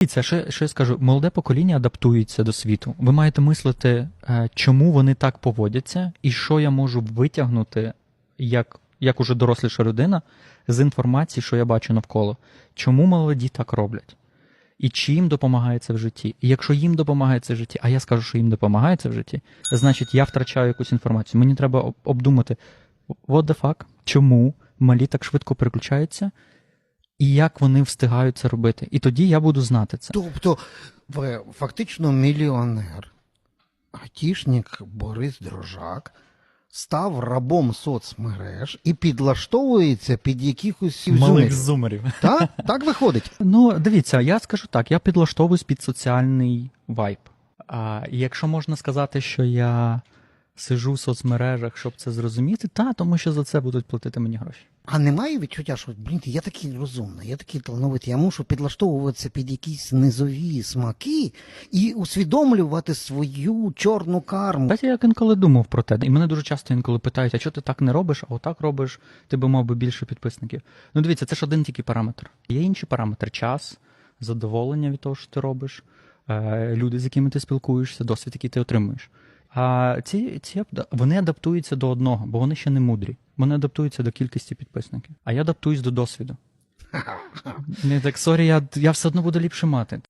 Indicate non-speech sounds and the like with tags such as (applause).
Дивіться, що, що я скажу, молоде покоління адаптується до світу. Ви маєте мислити, е, чому вони так поводяться, і що я можу витягнути, як, як уже доросліша людина, з інформації, що я бачу навколо. Чому молоді так роблять? І чи їм допомагає це в житті? І якщо їм допомагає це в житті, а я скажу, що їм допомагає це в житті, значить я втрачаю якусь інформацію. Мені треба обдумати, what the fuck, чому малі так швидко переключаються, і як вони встигають це робити. І тоді я буду знати це. Тобто, ви фактично мільйонер, айтішник Борис Дрожак став рабом соцмереж і підлаштовується під якихось Малих зумерів. зумерів. Так? Так виходить. (laughs) Ну, дивіться, я скажу так, я підлаштовуюсь під соціальний вайб. А якщо можна сказати, що я сижу в соцмережах, щоб це зрозуміти, та тому що за це будуть платити мені гроші. А немає відчуття, що блін, я такий розумний, я такий талановитий, я мушу підлаштовуватися під якісь низові смаки і усвідомлювати свою чорну карму. Знаєте, я як інколи думав про те, і мене дуже часто інколи питають, а чого ти так не робиш, а отак робиш, ти би мав би більше підписників. Ну дивіться, це ж один тільки параметр. Є інші параметри: час, задоволення від того, що ти робиш, е, люди, з якими ти спілкуєшся, досвід, який ти отримуєш. А ці, ці вони адаптуються до одного, бо вони ще не мудрі. Вони адаптуються до кількості підписників. А я адаптуюсь до досвіду. Не так, сорі, я, я все одно буду ліпше мати.